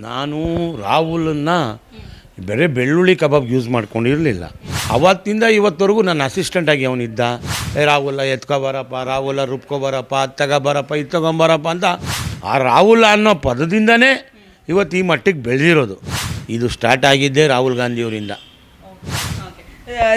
ನಾನು ರಾಹುಲನ್ನು ಬರೀ ಬೆಳ್ಳುಳ್ಳಿ ಕಬಾಬ್ ಯೂಸ್ ಮಾಡ್ಕೊಂಡಿರಲಿಲ್ಲ. ಅವತ್ತಿಂದ ಇವತ್ತವರೆಗೂ ನನ್ನ ಅಸಿಸ್ಟೆಂಟಾಗಿ ಅವನಿದ್ದ. ಏ ರಾಹುಲ ಎತ್ಕೊಬಾರಪ್ಪ ರಾಹುಲ ರುಬ್ಕೊಬಾರಪ್ಪ ತಗೋಬಾರಪ್ಪ ಇದು ತಗೊಂಬರಪ್ಪ ಅಂತ ಆ ರಾಹುಲ ಅನ್ನೋ ಪದದಿಂದನೇ ಇವತ್ತು ಈ ಮಟ್ಟಿಗೆ ಬೆಳೆದಿರೋದು. ಇದು ಸ್ಟಾರ್ಟ್ ಆಗಿದ್ದೇ ರಾಹುಲ್ ಗಾಂಧಿಯವರಿಂದ.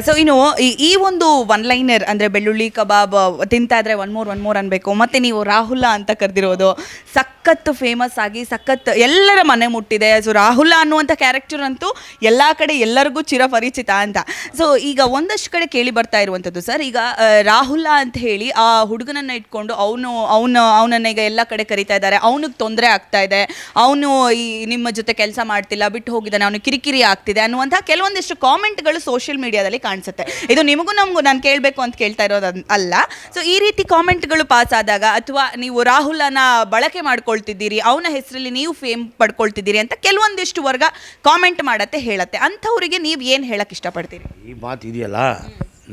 ಸೊ ಇನ್ನು ಈ- ಈ ಒಂದು ಒನ್ ಲೈನರ್ ಅಂದರೆ ಬೆಳ್ಳುಳ್ಳಿ ಕಬಾಬ್ ತಿಂತಾ ಇದ್ರೆ ಒನ್ ಮೋರ್ ಒನ್ ಮೋರ್ ಅನ್ಬೇಕು. ಮತ್ತೆ ನೀವು ರಾಹುಲ ಅಂತ ಕರೆದಿರೋದು. ಸಖತ್ ಫೇಮಸ್ ಆಗಿ ಸಖತ್ ಎಲ್ಲರ ಮನೆ ಮುಟ್ಟಿದೆ. ಸೊ ರಾಹುಲ ಅನ್ನುವಂಥ ಕ್ಯಾರೆಕ್ಟರ್ ಅಂತೂ ಎಲ್ಲ ಕಡೆ ಎಲ್ಲರಿಗೂ ಚಿರಪರಿಚಿತ ಅಂತ. ಸೊ ಈಗ ಒಂದಷ್ಟು ಕಡೆ ಕೇಳಿ ಬರ್ತಾ ಇರುವಂಥದ್ದು ಸರ್. ಈಗ ಆ, ರಾಹುಲ ಅಂತ ಹೇಳಿ ಆ ಹುಡುಗನನ್ನ ಇಟ್ಕೊಂಡು ಅವನು ಅವನ ಅವನನ್ನ ಈಗ ಎಲ್ಲ ಕಡೆ ಕರಿತಾ ಇದ್ದಾರೆ. ಅವನಿಗೆ ತೊಂದರೆ ಆಗ್ತಾ ಇದೆ. ಅವನು ಈ ನಿಮ್ಮ ಜೊತೆ ಕೆಲಸ ಮಾಡ್ತಿಲ್ಲ ಬಿಟ್ಟು ಹೋಗಿದ್ದಾನೆ ಅವನು ಕಿರಿಕಿರಿ ಆಗ್ತಿದೆ ಅನ್ನುವಂಥ ಕೆಲವೊಂದಿಷ್ಟು ಕಾಮೆಂಟ್ಗಳು ಸೋಷಿಯಲ್ ಮೀಡಿಯಾದಲ್ಲಿ ಕಾಣಿಸುತ್ತೆ. ಇದು ನಿಮಗೂ ನಮಗೂ ನಾನು ಕೇಳಬೇಕು ಅಂತ ಕೇಳ್ತಾ ಇರೋದು ಅಲ್ಲ. ಸೊ ಈ ರೀತಿ ಕಾಮೆಂಟ್ಗಳು ಪಾಸ್ ಆದಾಗ ಅಥವಾ ನೀವು ರಾಹುಲನ ಬಳಕೆ ಮಾಡ್ಕೊಳ್ತಿದ್ದೀರಿ, ಅವನ ಹೆಸರಲ್ಲಿ ನೀವು ಫೇಮ್ ಪಡ್ಕೊಳ್ತಿದ್ದೀರಿ ಅಂತ ಕೆಲವೊಂದಿಷ್ಟು ವರ್ಗ ಕಾಮೆಂಟ್ ಮಾಡತ್ತೆ, ಹೇಳತ್ತೆ. ಅಂಥವರಿಗೆ ನೀವು ಏನು ಹೇಳಕ್ಕೆ ಇಷ್ಟಪಡ್ತೀರಿ? ಈ ಮಾತು ಇದೆಯಲ್ಲ,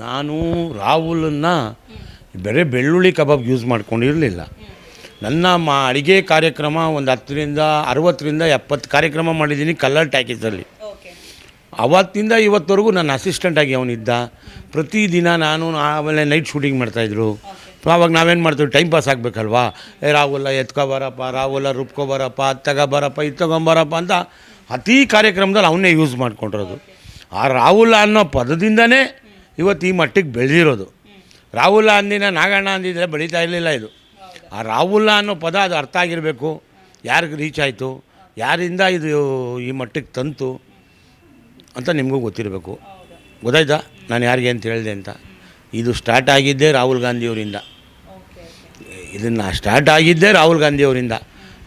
ನಾನು ರಾಹುಲನ್ನ ಬರೀ ಬೆಳ್ಳುಳ್ಳಿ ಕಬಾಬ್ ಯೂಸ್ ಮಾಡ್ಕೊಂಡಿರಲಿಲ್ಲ. ನನ್ನ ಮಾ ಅಡುಗೆ ಕಾರ್ಯಕ್ರಮ ಒಂದು ಹತ್ತರಿಂದ ಅರವತ್ತರಿಂದ ಎಪ್ಪತ್ತು ಕಾರ್ಯಕ್ರಮ ಮಾಡಿದ್ದೀನಿ ಕಲ್ಲರ್ ಟ್ಯಾಕೀಸಲ್ಲಿ ಅವತ್ತಿಂದ ಇವತ್ತವರೆಗೂ ನನ್ನ ಅಸಿಸ್ಟೆಂಟಾಗಿ ಅವನಿದ್ದ. ಪ್ರತಿದಿನ ನಾನು ಆಮೇಲೆ ನೈಟ್ ಶೂಟಿಂಗ್ ಮಾಡ್ತಾಯಿದ್ರು ಆವಾಗ ನಾವೇನು ಮಾಡ್ತೀವಿ ಟೈಮ್ ಪಾಸ್ ಆಗಬೇಕಲ್ವಾ? ಏ, ರಾಹುಲ ಎತ್ಕೊಬಾರಪ್ಪ ರಾಹುಲ ರುಬ್ಕೊಬಾರಪ್ಪ ಅದು ತಗೊಬರಪ್ಪ ಇದು ತಗೊಂಬರಪ್ಪ ಅಂತ ಅತಿ ಕಾರ್ಯಕ್ರಮದಲ್ಲಿ ಅವನ್ನೇ ಯೂಸ್ ಮಾಡ್ಕೊಂಡಿರೋದು. ಆ ರಾಹುಲ ಅನ್ನೋ ಪದದಿಂದನೇ ಇವತ್ತು ಈ ಮಟ್ಟಿಗೆ ಬೆಳೆದಿರೋದು. ರಾಹುಲ ಅಂದಿನ ನಾಗಣ್ಣ ಅಂದಿದ್ರೆ ಬೆಳೀತಾ ಇರಲಿಲ್ಲ ಇದು. ಆ ರಾಹುಲ್ ಅನ್ನೋ ಪದ ಅದು ಅರ್ಥ ಆಗಿರಬೇಕು. ಯಾರಿಗೆ ರೀಚ್ ಆಯಿತು? ಯಾರಿಂದ ಇದು ಈ ಮಟ್ಟಿಗೆ ತಂತು? ಅಂತ ನಿಮಗೂ ಗೊತ್ತಿರಬೇಕು. ಗೊತ್ತಾಯ್ತಾ? ನಾನು ಯಾರಿಗೆ ಅಂತ ಹೇಳಿದೆ ಅಂತ. ಇದು ಸ್ಟಾರ್ಟ್ ಆಗಿದ್ದೇ ರಾಹುಲ್ ಗಾಂಧಿಯವರಿಂದ. ಇದನ್ನು ಸ್ಟಾರ್ಟ್ ಆಗಿದ್ದೇ ರಾಹುಲ್ ಗಾಂಧಿಯವರಿಂದ.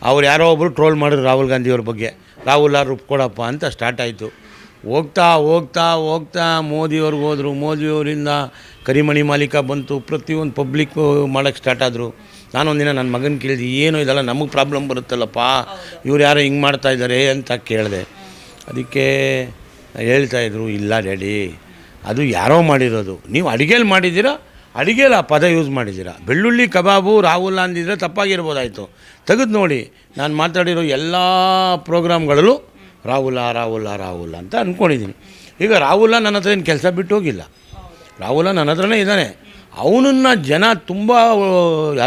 ಅವ್ರು ಯಾರೋ ಒಬ್ಬರು ಟ್ರೋಲ್ ಮಾಡಿದ್ರು ರಾಹುಲ್ ಗಾಂಧಿಯವ್ರ ಬಗ್ಗೆ. ರಾಹುಲ್ ರಾಹುಲ ರುಬ್ಕೊಡಪ್ಪ ಅಂತ ಸ್ಟಾರ್ಟ್ ಆಯಿತು. ಹೋಗ್ತಾ ಹೋಗ್ತಾ ಹೋಗ್ತಾ ಮೋದಿಯವ್ರಿಗೆ ಹೋದರು. ಮೋದಿಯವರಿಂದ ಕರಿಮಣಿ ಮಾಲೀಕ ಬಂತು. ಪ್ರತಿಯೊಂದು ಪಬ್ಲಿಕ್ ಮಾಡೋಕ್ಕೆ ಸ್ಟಾರ್ಟ್ ಆದರು. ನಾನೊಂದಿನ ನನ್ನ ಮಗನ ಕೇಳಿದೆ, ಏನು ಇದೆಲ್ಲ ನಮಗೆ ಪ್ರಾಬ್ಲಮ್ ಬರುತ್ತಲ್ಲಪ್ಪ. ಇವ್ರು ಯಾರೋ ಹಿಂಗೆ ಮಾಡ್ತಾ ಇದ್ದಾರೆ ಅಂತ ಕೇಳಿದೆ. ಅದಕ್ಕೆ ಹೇಳ್ತಾಯಿದ್ರು ಇಲ್ಲ ಡ್ಯಾಡಿ, ಅದು ಯಾರೋ ಮಾಡಿರೋದು. ನೀವು ಅಡುಗೆಲಿ ಮಾಡಿದ್ದೀರಾ? ಅಡುಗೆಲಿ ಆ ಪದ ಯೂಸ್ ಮಾಡಿದ್ದೀರಾ? ಬೆಳ್ಳುಳ್ಳಿ ಕಬಾಬು, ರಾಹುಲ್ ಅಂದಿದ್ರೆ ತಪ್ಪಾಗಿರ್ಬೋದಾಯಿತು. ತೆಗೆದು ನೋಡಿ, ನಾನು ಮಾತಾಡಿರೋ ಎಲ್ಲ ಪ್ರೋಗ್ರಾಮ್ಗಳಲ್ಲೂ ರಾಹುಲ ರಾಹುಲ, ರಾಹುಲ್ ಅಂತ ಅಂದ್ಕೊಂಡಿದ್ದೀನಿ ಈಗ ರಾಹುಲ ನನ್ನ ಹತ್ರ ಏನು ಕೆಲಸ ಬಿಟ್ಟು ಹೋಗಿಲ್ಲ. ರಾಹುಲ ನನ್ನ ಹತ್ರನೇ ಇದ್ದಾನೆ. ಅವನನ್ನು ಜನ ತುಂಬ,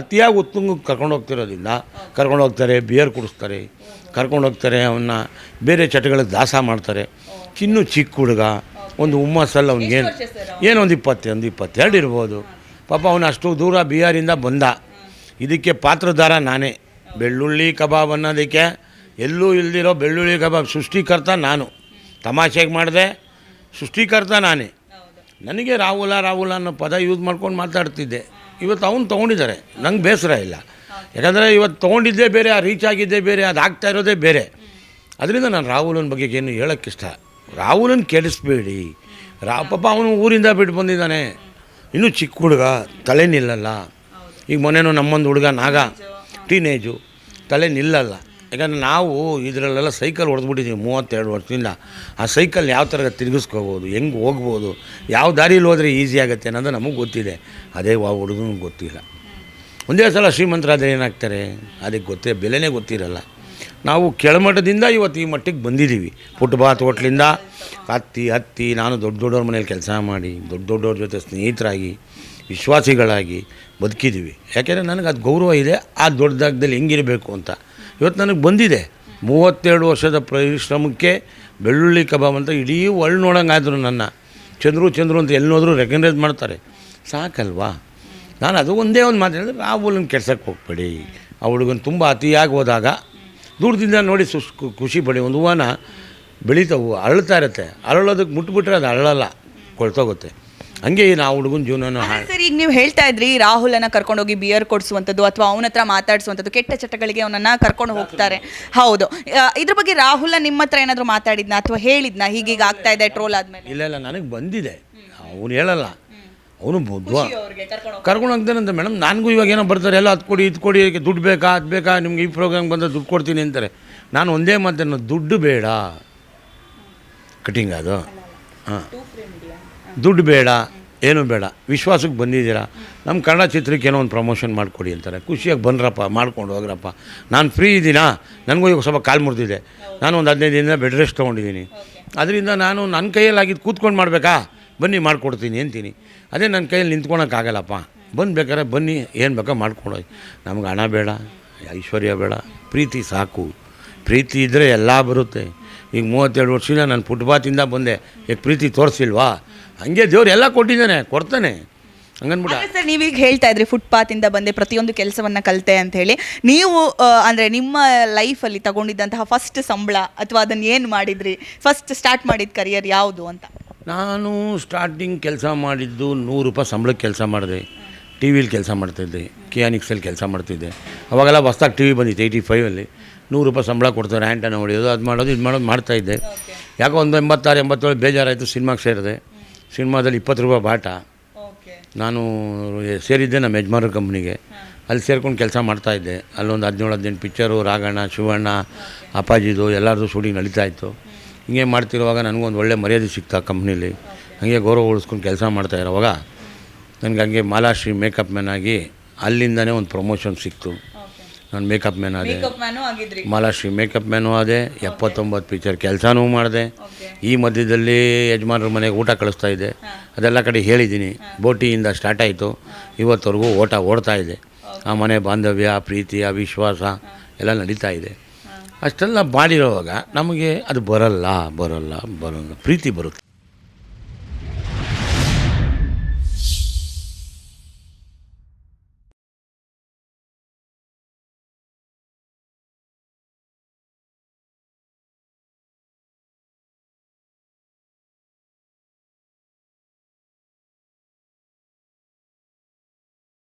ಅತಿಯಾಗಿ ಉತ್ತುಂಗಕ್ಕೆ ಕರ್ಕೊಂಡು ಹೋಗ್ತಿರೋದ್ರಿಂದ, ಕರ್ಕೊಂಡು ಹೋಗ್ತಾರೆ ಬಿಯರ್ ಕುಡಿಸ್ತಾರೆ, ಕರ್ಕೊಂಡು ಹೋಗ್ತಾರೆ, ಅವನ್ನ ಬೇರೆ ಚಟಗಳಿಗೆ ದಾಸ ಮಾಡ್ತಾರೆ. ಚಿನ್ನು ಚಿಕ್ಕ ಹುಡುಗ ಒಂದು ಹುಮ್ಮಸ್ಸಲ್ಲಿ ಅವ್ನಿಗೇನು ಏನೋ ಒಂದು ಇಪ್ಪತ್ತು ಒಂದು ಇಪ್ಪತ್ತೆರಡು ಇರ್ಬೋದು. ಪಾಪ ಅವನು ಅಷ್ಟು ದೂರ ಬಿಹಾರಿಂದ ಬಂದ. ಇದಕ್ಕೆ ಪಾತ್ರಧಾರ ನಾನೇ. ಬೆಳ್ಳುಳ್ಳಿ ಕಬಾಬ್ ಅನ್ನೋದಕ್ಕೆ ಎಲ್ಲೂ ಇಲ್ದಿರೋ ಬೆಳ್ಳುಳ್ಳಿ ಕಬಾಬ್ ಸೃಷ್ಟಿಕರ್ತ ನಾನು. ತಮಾಷೆಗೆ ಮಾಡಿದೆ ಸೃಷ್ಟಿಕರ್ತ ನಾನೇ. ನನಗೆ ರಾಹುಲ ರಾಹುಲ ಅನ್ನೋ ಪದ ಯೂಸ್ ಮಾಡ್ಕೊಂಡು ಮಾತಾಡ್ತಿದ್ದೆ. ಇವತ್ತು ಅವ್ನು ತೊಗೊಂಡಿದ್ದಾರೆ. ನಂಗೆ ಬೇಸರ ಇಲ್ಲ. ಯಾಕಂದರೆ ಇವತ್ತು ತೊಗೊಂಡಿದ್ದೇ ಬೇರೆ ಆ ರೀಚ್ ಆಗಿದ್ದೇ ಬೇರೆ ಅದು ಆಗ್ತಾ ಇರೋದೇ ಬೇರೆ. ಅದರಿಂದ ನಾನು ರಾಹುಲನ ಬಗ್ಗೆ ಏನು ಹೇಳೋಕ್ಕಿಷ್ಟ ರಾಹುಲನ ಕೆಡಿಸ್ಬೇಡಿ ರಾ ಪಾಪ ಅವನು ಊರಿಂದ ಬಿಟ್ಟು ಬಂದಿದ್ದಾನೆ. ಇನ್ನೂ ಚಿಕ್ಕ ಹುಡುಗ ತಲೆ ನಿಲ್ಲಲ್ಲ. ಈಗ ಮೊನ್ನೆನೂ ನಮ್ಮೊಂದು ಹುಡುಗ ನಾಗ ಟೀನೇಜು ತಲೆ ನಿಲ್ಲಲ್ಲ. ಯಾಕಂದರೆ ನಾವು ಇದರಲ್ಲೆಲ್ಲ ಸೈಕಲ್ ಹೊಡೆದ್ಬಿಟ್ಟಿದ್ದೀವಿ ಮೂವತ್ತೆರಡು ವರ್ಷದಿಂದ. ಆ ಸೈಕಲ್ ಯಾವ ಥರ ತಿರುಗಿಸ್ಕೋಬೋದು ಹೆಂಗೆ ಹೋಗ್ಬೋದು ಯಾವ ದಾರಿಲಿ ಹೋದರೆ ಈಸಿ ಆಗುತ್ತೆ ಅನ್ನೋದು ನಮಗೆ ಗೊತ್ತಿದೆ. ಅದೇ ಆ ಹುಡುಗನಿಗೆ ಗೊತ್ತಿಲ್ಲ. ಒಂದೇ ಸಲ ಶ್ರೀಮಂತರಾದರೆ ಏನಾಗ್ತಾರೆ? ಅದಕ್ಕೆ ಗೊತ್ತೇ ಬೆಲೆನೇ ಗೊತ್ತಿರಲ್ಲ. ನಾವು ಕೆಳಮಟ್ಟದಿಂದ ಇವತ್ತು ಈ ಮಟ್ಟಿಗೆ ಬಂದಿದ್ದೀವಿ. ಫುಟ್ಬಾತ್ ಹೋಟ್ಲಿಂದ ಹತ್ತಿ ಹತ್ತಿ, ನಾನು ದೊಡ್ಡ ದೊಡ್ಡವ್ರ ಮನೇಲಿ ಕೆಲಸ ಮಾಡಿ, ದೊಡ್ಡ ದೊಡ್ಡವ್ರ ಜೊತೆ ಸ್ನೇಹಿತರಾಗಿ, ವಿಶ್ವಾಸಿಗಳಾಗಿ ಬದುಕಿದ್ದೀವಿ. ಯಾಕೆಂದರೆ ನನಗೆ ಅದು ಗೌರವ ಇದೆ, ಆ ದೊಡ್ಡ ಜಾಗದಲ್ಲಿ ಹೆಂಗಿರಬೇಕು ಅಂತ. ಇವತ್ತು ನನಗೆ ಬಂದಿದೆ. ಮೂವತ್ತೆರಡು ವರ್ಷದ ಪರಿಶ್ರಮಕ್ಕೆ ಬೆಳ್ಳುಳ್ಳಿ ಕಬಾಬ್ ಅಂತ ಇಡೀ ಒಳ್ಳೆ ನೋಡೋಂಗಾದ್ರು ನನ್ನ. ಚಂದ್ರು ಚಂದ್ರು ಅಂತ ಎಲ್ಲಿ ಹೋದ್ರು ರೆಕಗ್ನೈಸ್ ಮಾಡ್ತಾರೆ. ಸಾಕಲ್ವಾ? ನಾನು ಅದು ಒಂದೇ ಒಂದು ಮಾತು ಹೇಳಿದ್ರೆ ನಾವು ಕೆಲ್ಸಕ್ಕೆ ಹೋಗ್ಬೇಡಿ. ಆ ತುಂಬ ಅತಿಯಾಗಿ ಹೋದಾಗ ದೂರದಿಂದ ನೋಡಿ ಸುಸ್ ಖುಷಿ ಪಡಿ. ಒಂದು ಹೂವನ ಬೆಳೀತಾ ಹೂವು ಅರಳ್ತಾ ಇರುತ್ತೆ ಅರಳೋದಕ್ಕೆ ಮುಟ್ಬಿಟ್ರೆ ಅದು ಅರಳಲ್ಲ ಕೊಳ್ತೋಗುತ್ತೆ. ಹಂಗೆ ನಾವು ಹುಡುಗನ ಜೀವನ ಸರ್ ಈಗ ನೀವು ಹೇಳ್ತಾ ಇದ್ರಿ ರಾಹುಲನ ಕರ್ಕೊಂಡೋಗಿ ಬಿಯರ್ ಕೊಡಿಸುವಂಥದ್ದು ಅಥವಾ ಅವನ ಹತ್ರ ಮಾತಾಡಿಸುವಂಥದ್ದು ಕೆಟ್ಟ ಚಟಗಳಿಗೆ ಅವನನ್ನ ಕರ್ಕೊಂಡು ಹೋಗ್ತಾರೆ. ಹೌದು. ಇದ್ರ ಬಗ್ಗೆ ರಾಹುಲ ನಿಮ್ಮ ಹತ್ರ ಏನಾದರೂ ಮಾತಾಡಿದ್ನಾ ಅಥವಾ ಹೇಳಿದ್ನಾ? ಹೀಗೀಗ ಆಗ್ತಾ ಇದೆ ಟ್ರೋಲ್ ಆದ್ಮೇಲೆ. ಇಲ್ಲ ಇಲ್ಲ ನನಗೆ ಬಂದಿದೆ. ಅವನು ಹೇಳಲ್ಲ. ಅವನು ಬುದ್ಧ ಕರ್ಕೊಂಡು ಹೋಗ್ತಾನಂತ ಮೇಡಮ್. ನನಗೂ ಇವಾಗ ಏನೋ ಬರ್ತಾರೆ ಎಲ್ಲ ಅದು ಕೊಡಿ ಇದು ಕೊಡಿ ದುಡ್ಡು ಬೇಕಾ ಅದು ಬೇಕಾ ನಿಮ್ಗೆ ಈ ಪ್ರೋಗ್ರಾಮ್ ಬಂದರೆ ದುಡ್ಡು ಕೊಡ್ತೀನಿ ಅಂತಾರೆ. ನಾನು ಒಂದೇ ಮಾತನ್ನು ದುಡ್ಡು ಬೇಡ. ಕಟಿಂಗ್ ಅದು? ಹಾಂ. ದುಡ್ಡು ಬೇಡ ಏನೂ ಬೇಡ. ವಿಶ್ವಾಸಕ್ಕೆ ಬಂದಿದ್ದೀರಾ? ನಮ್ಮ ಕನ್ನಡ ಚಿತ್ರಕ್ಕೆ ಏನೋ ಒಂದು ಪ್ರಮೋಷನ್ ಮಾಡಿಕೊಡಿ ಅಂತಾರೆ. ಖುಷಿಯಾಗಿ ಬನ್ರಪ್ಪ ಮಾಡ್ಕೊಂಡು ಹೋಗ್ರಪ್ಪ. ನಾನು ಫ್ರೀ ಇದ್ದೀನಾ? ನನಗೂ ಈಗ ಸ್ವಲ್ಪ ಕಾಲು ಮುರಿದಿದೆ. ನಾನು ಒಂದು ಹದಿನೈದು ದಿನ ಬೆಡ್ ರೆಸ್ಟ್ ತೊಗೊಂಡಿದ್ದೀನಿ. ಅದರಿಂದ ನಾನು ನನ್ನ ಕೈಯಲ್ಲಾಗಿದ್ದು ಕೂತ್ಕೊಂಡು ಮಾಡಬೇಕಾ? ಬನ್ನಿ ಮಾಡಿಕೊಡ್ತೀನಿ ಅಂತೀನಿ. ಅದೇ ನನ್ನ ಕೈಯಲ್ಲಿ ನಿಂತ್ಕೊಳಕ್ಕಾಗಲ್ಲಪ್ಪ. ಬಂದು ಬೇಕಾದ್ರೆ ಬನ್ನಿ, ಏನು ಬೇಕೋ ಮಾಡ್ಕೊಡೋದು ನಮ್ಗೆ ಹಣ ಬೇಡ, ಐಶ್ವರ್ಯ ಬೇಡ, ಪ್ರೀತಿ ಸಾಕು. ಪ್ರೀತಿ ಇದ್ದರೆ ಎಲ್ಲ ಬರುತ್ತೆ. ಈಗ ಮೂವತ್ತೆರಡು ವರ್ಷದಿಂದ ನಾನು ಫುಟ್ಪಾತಿಂದ ಬಂದೆ. ಈಗ ಪ್ರೀತಿ ತೋರಿಸಿಲ್ವಾ? ಹಂಗೆ ದೇವ್ರು ಎಲ್ಲ ಕೊಟ್ಟಿದ್ದಾನೆ, ಕೊಡ್ತಾನೆ. ಹಂಗನ್ಬಿಟ್ಟು. ಸರ್, ನೀವೀಗ ಹೇಳ್ತಾ ಇದ್ರಿ ಫುಟ್ಪಾತ್ ಇಂದ ಬಂದೆ, ಪ್ರತಿಯೊಂದು ಕೆಲಸವನ್ನ ಕಲಿತೆ ಅಂತ ಹೇಳಿ. ನೀವು ಅಂದ್ರೆ ನಿಮ್ಮ ಲೈಫಲ್ಲಿ ತಗೊಂಡಿದ್ದಂತಹ ಫಸ್ಟ್ ಸಂಬಳ ಅಥವಾ ಅದನ್ನ ಏನು ಮಾಡಿದ್ರಿ? ಫಸ್ಟ್ ಸ್ಟಾರ್ಟ್ ಮಾಡಿದ ಕರಿಯರ್ ಯಾವುದು ಅಂತ. ನಾನು ಸ್ಟಾರ್ಟಿಂಗ್ ಕೆಲಸ ಮಾಡಿದ್ದು ನೂರು ರೂಪಾಯಿ ಸಂಬಳಕ್ಕೆ ಕೆಲಸ ಮಾಡಿದೆ. ಟಿ ವಿಲಿ ಕೆಲಸ ಮಾಡ್ತಿದ್ದೆ ಕಿಯಾನಿಕ್ಸಲ್ಲಿ ಕೆಲಸ ಮಾಡ್ತಿದ್ದೆ. ಅವಾಗೆಲ್ಲ ಹೊಸ್ದಾಗಿ ಟಿ ವಿ ಬಂದಿತ್ತು ಏಯ್ಟಿ ಫೈವಲ್ಲಿ ನೂರು ರೂಪಾಯಿ ಸಂಬಳ ಕೊಡ್ತಾರೆ ಆ್ಯಂಟನ್ನು ಹೊಡೆಯೋದು ಅದು ಮಾಡೋದು ಇದು ಮಾಡೋದು ಮಾಡ್ತಾಯಿದ್ದೆ ಯಾಕೋ ಒಂದು ಎಂಬತ್ತಾರು ಎಂಬತ್ತೇಳು ಬೇಜಾರಾಯಿತು ಸಿನಿಮಾಗೆ ಸೇರಿದೆ. ಸಿನಿಮಾದಲ್ಲಿ ಇಪ್ಪತ್ತು ರೂಪಾಯಿ ಬಾಟ. ನಾನು ಸೇರಿದ್ದೆ ನಮ್ಮ ಯಜಮಾನ್ರ ಕಂಪ್ನಿಗೆ ಅಲ್ಲಿ ಸೇರ್ಕೊಂಡು ಕೆಲಸ ಮಾಡ್ತಾಯಿದ್ದೆ ಅಲ್ಲೊಂದು ಹದಿನೇಳು ಹದಿನೆಂಟು ಪಿಕ್ಚರು ರಾಘಣ್ಣ ಶಿವಣ್ಣ ಅಪ್ಪಾಜಿದು ಎಲ್ಲರದು ಶೂಟಿಂಗ್ ನಡೀತಾ ಇತ್ತು. ಹಿಂಗೆ ಮಾಡ್ತಿರುವಾಗ ನನಗೊಂದು ಒಳ್ಳೆ ಮರ್ಯಾದೆ ಸಿಕ್ತಾ ಕಂಪ್ನೀಲಿ. ಹಾಗೆ ಗೌರವ ಉಳಿಸ್ಕೊಂಡು ಕೆಲಸ ಮಾಡ್ತಾ ಇರೋವಾಗ ನನಗೆ ಹಂಗೆ ಮಾಲಾಶ್ರೀ ಮೇಕಪ್ ಮ್ಯಾನ್ ಆಗಿ ಅಲ್ಲಿಂದನೇ ಒಂದು ಪ್ರಮೋಷನ್ ಸಿಕ್ತು. ನಾನು ಮೇಕಪ್ ಮ್ಯಾನ್ ಆದೆ. ಮಾಲಾಶ್ರೀ ಮೇಕಪ್ ಮ್ಯಾನು ಆದೆ. ಎಪ್ಪತ್ತೊಂಬತ್ತು ಪಿಕ್ಚರ್ ಕೆಲಸನೂ ಮಾಡಿದೆ. ಈ ಮಧ್ಯದಲ್ಲಿ ಯಜಮಾನರ ಮನೆಗೆ ಊಟ ಕಳಿಸ್ತಾ ಇದ್ದೆ. ಅದೆಲ್ಲ ಕಡೆ ಹೇಳಿದ್ದೀನಿ. ಬೋಟಿಯಿಂದ ಸ್ಟಾರ್ಟ್ ಆಯಿತು. ಇವತ್ತವರೆಗೂ ಓಟ ಓಡ್ತಾ ಇದೆ. ಆ ಮನೆ ಬಾಂಧವ್ಯ ಪ್ರೀತಿ ವಿಶ್ವಾಸ ಎಲ್ಲ ನಡೀತಾ ಇದೆ. ಅಷ್ಟೆಲ್ಲ ಮಾಡಿರೋವಾಗ ನಮಗೆ ಅದು ಬರಲ್ಲ ಬರಲ್ಲ ಬರಲ್ಲ ಪ್ರೀತಿ ಬರುತ್ತೆ.